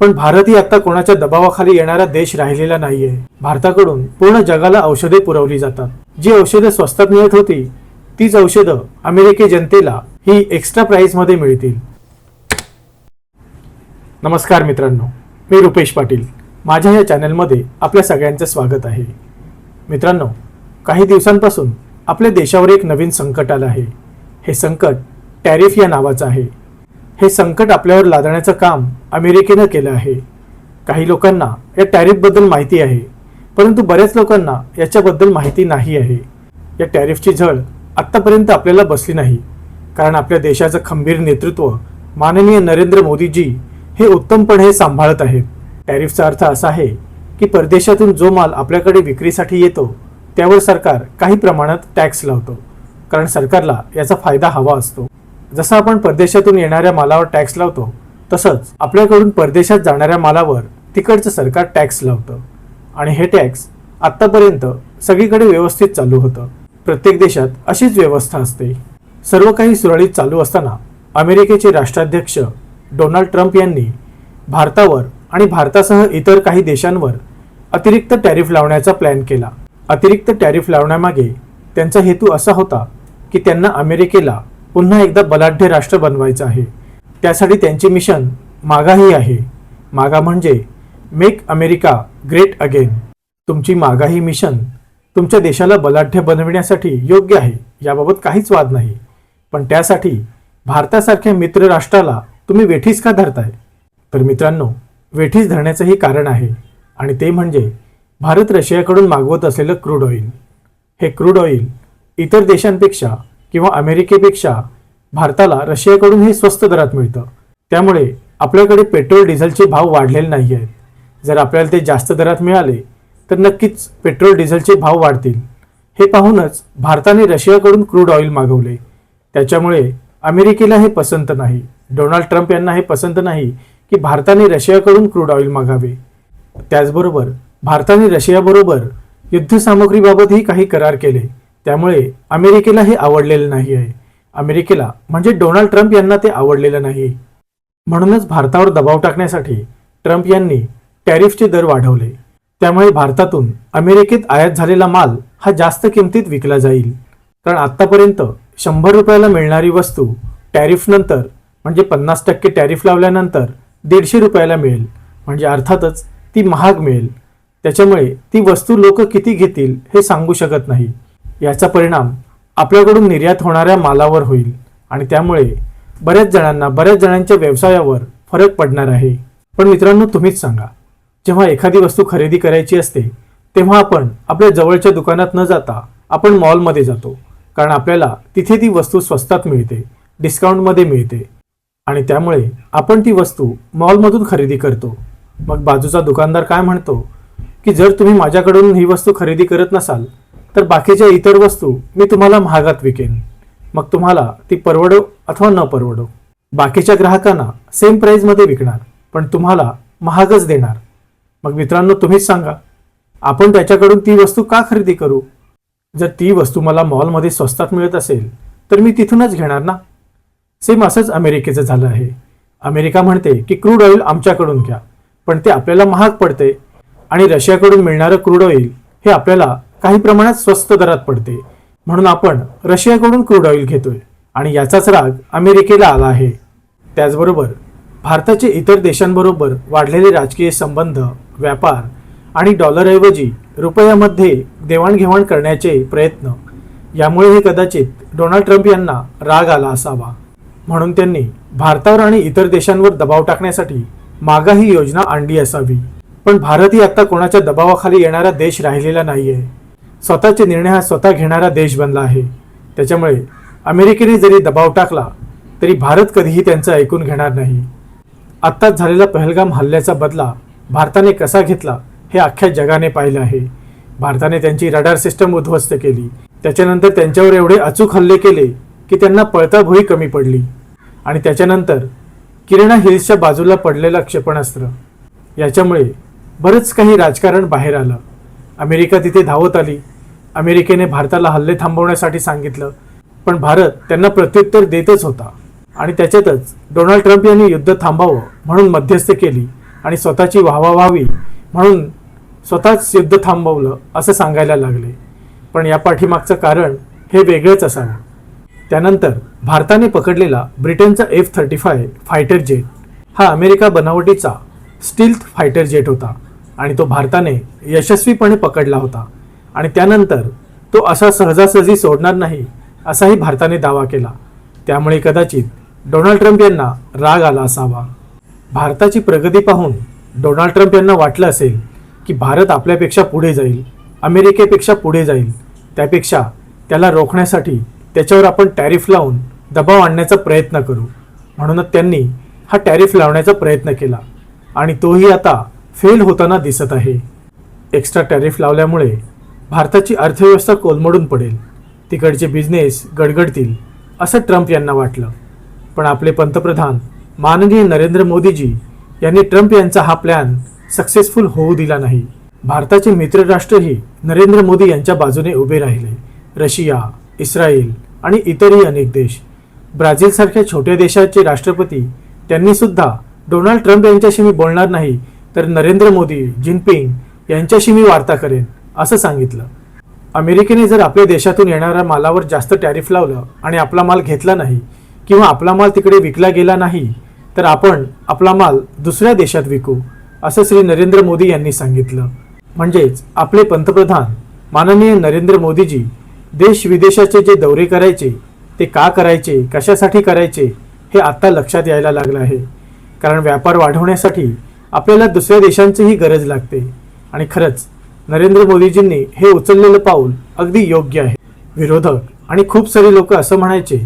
पण भारतही आता कोणाच्या दबावाखाली येणारा देश राहिलेला नाहीये. भारताकडून पूर्ण जगाला औषधे पुरवली जातात. जी औषधे स्वस्तात मिळत होती तीच औषधं अमेरिकी जनतेला ही एक्स्ट्रा प्राइसमध्ये मिळतील. नमस्कार मित्रांनो मी रुपेश पाटील. माझ्या या चॅनलमध्ये आपल्या सगळ्यांचं स्वागत आहे. मित्रांनो काही दिवसांपासून आपल्या देशावर एक नवीन संकट आलं आहे. हे संकट टॅरिफ या नावाचं आहे. हे संकट आपल्यावर लादण्याचं काम अमेरिकेनं केलं आहे. काही लोकांना या टॅरिफबद्दल माहिती आहे परंतु बऱ्याच लोकांना याच्याबद्दल माहिती नाही आहे. या टॅरिफची झळ आत्तापर्यंत आपल्याला बसली नाही कारण आपल्या देशाचं खंबीर नेतृत्व माननीय नरेंद्र मोदीजी हे उत्तमपणे सांभाळत आहेत. टॅरिफचा अर्थ असा आहे की परदेशातून जो माल आपल्याकडे विक्रीसाठी येतो त्यावर सरकार काही प्रमाणात टॅक्स लावतो कारण सरकारला याचा फायदा हवा असतो. जसं आपण परदेशातून येणाऱ्या मालावर टॅक्स लावतो तसंच आपल्याकडून परदेशात जाणाऱ्या मालावर तिकडचं सरकार टॅक्स लावतं. आणि हे टॅक्स आत्तापर्यंत सगळीकडे व्यवस्थित चालू होतं. प्रत्येक देशात अशीच व्यवस्था असते. सर्व काही सुरळीत चालू असताना अमेरिकेचे राष्ट्राध्यक्ष डोनाल्ड ट्रम्प यांनी भारतावर आणि भारतासह इतर काही देशांवर अतिरिक्त टॅरिफ लावण्याचा प्लॅन केला. अतिरिक्त टॅरिफ लावण्यामागे त्यांचा हेतू असा होता की त्यांना अमेरिकेला पुन्हा एकदा बलाढ्य राष्ट्र बनवायचं आहे. त्यासाठी त्यांची मिशन मागाही आहे. मागा म्हणजे मेक अमेरिका ग्रेट अगेन. तुमची मागाही मिशन तुमच्या देशाला बलाढ्य बनविण्यासाठी योग्य आहे याबाबत काहीच वाद नाही. पण त्यासाठी भारतासारख्या मित्र राष्ट्राला तुम्ही वेठीस का धरताय? तर मित्रांनो वेठीस धरण्याचंही कारण आहे आणि ते म्हणजे भारत रशियाकडून मागवत असलेलं क्रूड ऑइल. हे क्रूड ऑइल इतर देशांपेक्षा किंवा अमेरिकेपेक्षा भारताला रशियाकडून हे स्वस्त दरात मिळतं. त्यामुळे आपल्याकडे पेट्रोल डिझेलचे भाव वाढलेले नाही आहेत. जर आपल्याला ते जास्त दरात मिळाले तर नक्कीच पेट्रोल डिझेलचे भाव वाढतील. हे पाहूनच भारताने रशियाकडून क्रूड ऑइल मागवले. त्याच्यामुळे अमेरिकेला हे पसंत नाही. डोनाल्ड ट्रम्प यांना हे पसंत नाही की भारताने रशियाकडून क्रूड ऑइल मागावे. त्याचबरोबर भारताने रशियाबरोबर युद्धसामुग्रीबाबतही काही करार केले. त्यामुळे अमेरिकेला हे आवडलेलं नाही आहे. अमेरिकेला म्हणजे डोनाल्ड ट्रम्प यांना ते आवडलेलं नाही. म्हणूनच भारतावर दबाव टाकण्यासाठी ट्रम्प यांनी टॅरिफचे दर वाढवले. त्यामुळे भारतातून अमेरिकेत आयात झालेला माल हा जास्त किमतीत विकला जाईल. कारण आत्तापर्यंत शंभर रुपयाला मिळणारी वस्तू टॅरिफनंतर म्हणजे पन्नास टक्के टॅरिफ लावल्यानंतर दीडशे रुपयाला मिळेल. म्हणजे अर्थातच ती महाग मिळेल. त्याच्यामुळे ती वस्तू लोक किती घेतील हे सांगू शकत नाही. याचा परिणाम आपल्याकडून निर्यात होणाऱ्या मालावर होईल आणि त्यामुळे बऱ्याच जणांना बऱ्याच जणांच्या व्यवसायावर फरक पडणार आहे. पण मित्रांनो तुम्हीच सांगा. जेव्हा एखादी वस्तू खरेदी करायची असते तेव्हा आपण आपल्या जवळच्या दुकानात न जाता आपण मॉलमध्ये जातो. कारण आपल्याला तिथे ती वस्तू स्वस्तात मिळते डिस्काउंटमध्ये मिळते. आणि त्यामुळे आपण ती वस्तू मॉलमधून खरेदी करतो. मग बाजूचा दुकानदार काय म्हणतो? की जर तुम्ही माझ्याकडून ही वस्तू खरेदी करत नसाल तर बाकीच्या इतर वस्तू मी तुम्हाला महागात विकेन. मग तुम्हाला ती परवडो अथवा न परवडो. बाकीच्या ग्राहकांना सेम प्राईजमध्ये विकणार पण तुम्हाला महागच देणार. मग मित्रांनो तुम्हीच सांगा आपण त्याच्याकडून ती वस्तू का खरेदी करू? जर ती वस्तू मला मॉलमध्ये स्वस्तात मिळत असेल तर मी तिथूनच घेणार ना? सेम असंच अमेरिकेचं झालं आहे. अमेरिका म्हणते की क्रूड ऑइल आमच्याकडून घ्या पण ते आपल्याला महाग पडते आणि रशियाकडून मिळणारं क्रूड ऑइल हे आपल्याला काही प्रमाणात स्वस्त दरात पडते. म्हणून आपण रशियाकडून क्रूड ऑइल घेतोय आणि याचाच राग अमेरिकेला आला आहे. त्याचबरोबर भारताचे इतर देशांबरोबर वाढलेले राजकीय संबंध व्यापार आणि डॉलरऐवजी रुपयामध्ये देवाणघेवाण करण्याचे प्रयत्न यामुळे हे कदाचित डोनाल्ड ट्रम्प यांना राग आला असावा. म्हणून त्यांनी भारतावर आणि इतर देशांवर दबाव टाकण्यासाठी मागा ही योजना आणली असावी. पण भारतही आता कोणाच्या दबावाखाली येणारा देश राहिलेला नाहीये. स्वतःचे निर्णय हा स्वतः घेणारा देश बनला आहे. त्याच्यामुळे अमेरिकेने जरी दबाव टाकला तरी भारत कधीही त्यांचं ऐकून घेणार नाही. आत्ताच झालेला पहलगाम हल्ल्याचा बदला भारताने कसा घेतला हे अख्ख्या जगाने पाहिलं आहे. भारताने त्यांची रडार सिस्टम उद्ध्वस्त केली. त्याच्यानंतर त्यांच्यावर एवढे अचूक हल्ले केले की त्यांना पळताभुई कमी पडली. आणि त्याच्यानंतर किरणा हिल्सच्या बाजूला पडलेलं क्षेपणास्त्र. याच्यामुळे बरंच काही राजकारण बाहेर आलं. अमेरिका तिथे धावत आली. अमेरिकेने भारताला हल्ले थांबवण्यासाठी सांगितलं. पण भारत त्यांना प्रत्युत्तर देतच होता. आणि त्याच्यातच डोनाल्ड ट्रम्प यांनी युद्ध थांबावं म्हणून मध्यस्थी केली आणि स्वतःची वाहवा व्हावी म्हणून स्वतःच युद्ध थांबवलं असं सांगायला लागले. पण या पाठीमागचं कारण हे वेगळंच असावं. त्यानंतर भारताने पकडलेला ब्रिटनचा F thirty five fighter jet. हा अमेरिका बनावटीचा स्टील्थ फायटर जेट होता आणि तो भारताने यशस्वीपणे पकडला होता. आणि त्यानंतर तो असा सहजासहजी सोडणार नाही असाही भारताने दावा केला. त्यामुळे कदाचित डोनाल्ड ट्रम्प यांना राग आला असावा. भारताची प्रगती पाहून डोनाल्ड ट्रम्प यांना वाटलं असेल की भारत आपल्यापेक्षा पुढे जाईल अमेरिकेपेक्षा पुढे जाईल. त्यापेक्षा त्याला रोखण्यासाठी त्याच्यावर आपण टॅरिफ लावून दबाव आणण्याचा प्रयत्न करू. म्हणूनच त्यांनी हा टॅरिफ लावण्याचा प्रयत्न केला. आणि तोही आता फेल होताना दिसत आहे. एक्स्ट्रा टॅरिफ लावल्यामुळे भारताची अर्थव्यवस्था कोलमडून पडेल. तिकडचे बिझनेस गडगडतील असं ट्रम्प यांना वाटलं. पण आपले पंतप्रधान माननीय नरेंद्र मोदीजी यांनी ट्रम्प यांचा हा प्लॅन सक्सेसफुल होऊ दिला नाही. भारताचे मित्रराष्ट्रही नरेंद्र मोदी यांच्या बाजूने उभे राहिले. रशिया इस्रायल आणि इतरही अनेक देश. ब्राझीलसारख्या छोट्या देशाचे राष्ट्रपती त्यांनी सुद्धा डोनाल्ड ट्रम्प यांच्याशी मी बोलणार नाही तर नरेंद्र मोदी जिनपिंग यांच्याशी मी वार्ता करेन. असं सांगितलं. अमेरिकेने जर आपल्या देशातून येणाऱ्या मालावर जास्त टॅरिफ लावलं आणि आपला माल घेतला नाही किंवा आपला माल तिकडे विकला गेला नाही तर आपण आपला माल दुसऱ्या देशात विकू असं श्री नरेंद्र मोदी यांनी सांगितलं. म्हणजेच आपले पंतप्रधान माननीय नरेंद्र मोदीजी देश विदेशाचे जे दौरे करायचे ते का करायचे कशासाठी करायचे हे आत्ता लक्षात यायला लागलं आहे. कारण व्यापार वाढवण्यासाठी आपल्याला दुसऱ्या देशांचीही गरज लागते. आणि खरंच नरेंद्र मोदीजींनी हे उचललेलं पाऊल अगदी योग्य आहे. विरोधक आणि खूप सारे लोक असं म्हणायचे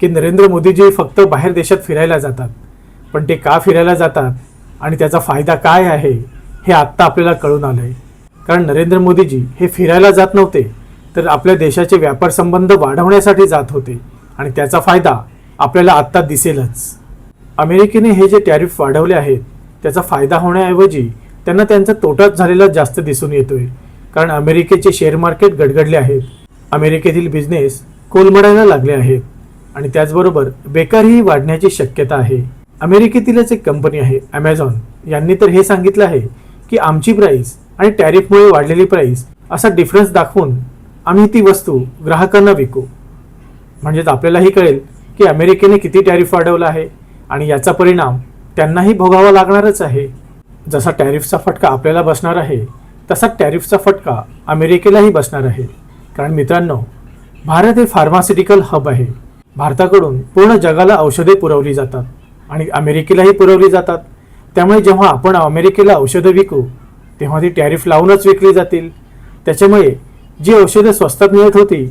की नरेंद्र मोदीजी फक्त बाहेर देशात फिरायला जातात. पण ते का फिरायला जातात आणि त्याचा फायदा काय आहे हे आत्ता आपल्याला कळून आलं आहे कारण नरेंद्र मोदीजी हे फिरायला जात नव्हते तर आपल्या देशाचे व्यापार संबंध वाढवण्यासाठी जात होते आणि त्याचा फायदा आपल्याला आत्ता दिसेलच. अमेरिकेने हे जे टॅरिफ वाढवले आहेत त्याचा फायदा होण्याऐवजी त्यांना त्यांचा तोटाच झालेला जास्त दिसून येतोय. कारण अमेरिकेचे शेअर मार्केट गडगडले आहेत. अमेरिकेतील बिझनेस कोलमडायला लागले आहेत. आणि त्याचबरोबर बेकारीही वाढण्याची शक्यता आहे. अमेरिकेतीलच एक कंपनी आहे ॲमेझॉन यांनी तर हे सांगितलं आहे की आमची प्राईस आणि टॅरिफमुळे वाढलेली प्राईस असा डिफरन्स दाखवून आम्ही ती वस्तू ग्राहकांना विकू. म्हणजेच आपल्यालाही कळेल की अमेरिकेने किती टॅरिफ वाढवला आहे आणि याचा परिणाम त्यांनाही भोगावा लागणारच आहे. जसा टॅरिफचा फटका आपल्याला बसणार आहे तसा टॅरिफचा फटका अमेरिकेलाही बसणार आहे. कारण मित्रांनो भारत हे फार्मास्युटिकल हब आहे. भारताकडून पूर्ण जगाला औषधे पुरवली जातात आणि अमेरिकेलाही पुरवली जातात. त्यामुळे जेव्हा आपण अमेरिकेला औषधं विकू तेव्हा ती टॅरिफ लावूनच विकली जातील. त्याच्यामुळे जी औषधं स्वस्तात मिळत होती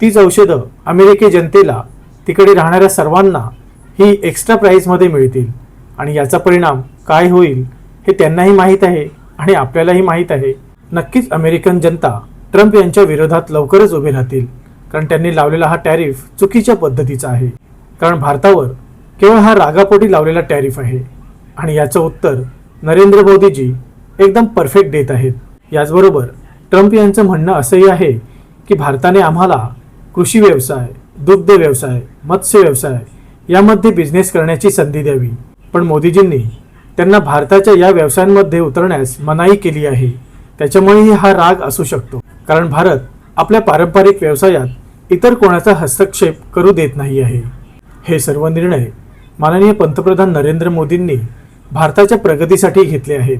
तीच औषधं अमेरिकी जनतेला तिकडे राहणाऱ्या सर्वांना ही एक्स्ट्रा प्राईसमध्ये मिळतील. आणि याचा परिणाम काय होईल? हे त्यांनाही माहीत आहे आणि आपल्यालाही माहीत आहे. नक्कीच अमेरिकन जनता ट्रम्प यांच्या विरोधात लवकरच उभे राहतील कारण त्यांनी लावलेला हा टॅरिफ चुकीच्या पद्धतीचा आहे. कारण भारतावर केवळ हा रागापोटी लावलेला टॅरिफ आहे आणि याचं उत्तर नरेंद्र मोदीजी एकदम परफेक्ट देत आहेत. याचबरोबर ट्रम्प यांचं म्हणणं असंही आहे की भारताने आम्हाला कृषी व्यवसाय दुग्ध व्यवसाय मत्स्य व्यवसाय यामध्ये बिझनेस करण्याची संधी द्यावी. पण मोदीजींनी त्यांना भारताच्या या व्यवसायांमध्ये उतरण्यास मनाई केली आहे. त्याच्यामुळेही हा राग असू शकतो. कारण भारत आपल्या पारंपरिक व्यवसायात इतर कोणाचा हस्तक्षेप करू देत नाही आहे. हे सर्व निर्णय माननीय पंतप्रधान नरेंद्र मोदींनी भारताच्या प्रगतीसाठी घेतले आहेत.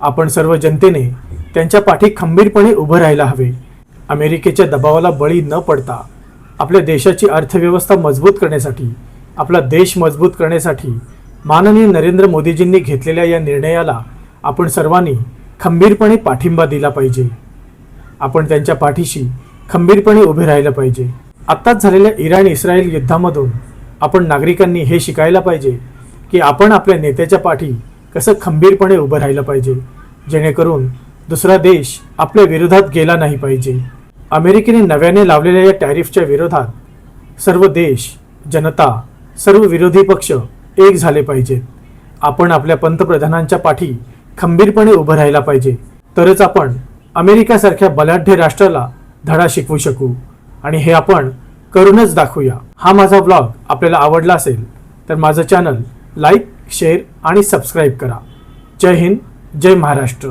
आपण सर्व जनतेने त्यांच्या पाठी खंबीरपणे उभं राहायला हवे. अमेरिकेच्या दबावाला बळी न पडता आपल्या देशाची अर्थव्यवस्था मजबूत करण्यासाठी आपला देश मजबूत करण्यासाठी माननीय नरेंद्र मोदीजींनी घेतलेल्या या निर्णयाला आपण सर्वांनी खंबीरपणे पाठिंबा दिला पाहिजे. आपण त्यांच्या पाठीशी खंबीरपणे उभे राहायला पाहिजे. आत्ताच झालेल्या इराण इस्रायल युद्धामधून आपण नागरिकांनी हे शिकायला पाहिजे की आपण आपल्या नेत्याच्या पाठी कसं खंबीरपणे उभं राहिलं पाहिजे. जेणेकरून दुसरा देश आपल्या विरोधात गेला नाही पाहिजे. अमेरिकेने नव्याने लावलेल्या या टॅरिफच्या विरोधात सर्व देश जनता सर्व विरोधी पक्ष एक झाले पाहिजे. आपण आपल्या पंतप्रधानांच्या पाठी खंबीरपणे उभं राहायला पाहिजे. तरच आपण अमेरिकासारख्या बलाढ्य राष्ट्राला धडा शिकवू शकू. आणि हे आपण करूनच दाखवूया. हा माझा ब्लॉग आपल्याला आवडला असेल तर माझं चॅनल लाईक शेअर आणि सबस्क्राईब करा. जय हिंद जय महाराष्ट्र.